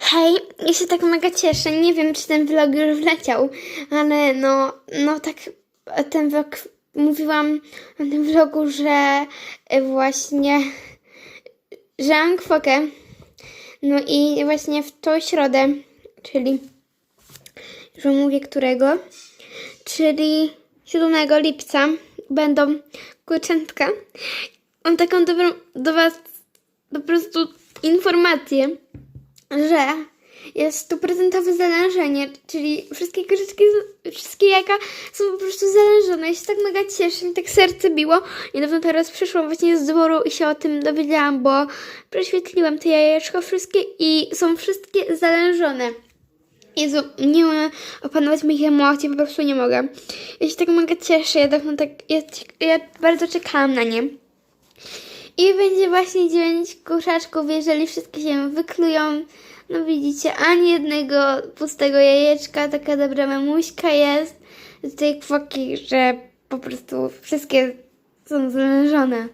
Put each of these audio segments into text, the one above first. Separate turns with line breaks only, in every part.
Hej, ja się tak mega cieszę. Nie wiem, czy ten vlog już wleciał, ale no, no tak ten vlog, mówiłam na tym vlogu, że właśnie, że mam kwokę. No i właśnie w tą środę, czyli już mówię którego, czyli 7 lipca będą kurczętka. Mam taką dobrą do was po prostu informację, że jest stuprocentowe zalężenie, czyli wszystkie kurczyczki, wszystkie jajka są po prostu zalężone. Ja się tak mega cieszę, mi tak serce biło. Niedawno teraz przyszłam właśnie z dworu i się o tym dowiedziałam, bo prześwietliłam te jajeczko wszystkie i są wszystkie zalężone. Jezu, nie mogę opanować moich emocji, po prostu nie mogę. Ja się tak mega cieszę, ja dawno tak, ja, ja bardzo czekałam na nie. I będzie właśnie 9 kurczaczków, jeżeli wszystkie się wyklują. No widzicie, ani jednego pustego jajeczka, taka dobra mamuśka jest z tej kwoki, że po prostu wszystkie są zależone.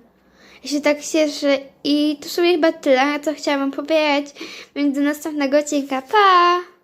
Ja się tak cieszę i to sobie chyba tyle, co chciałam powiedzieć. Więc do następnego odcinka. Pa!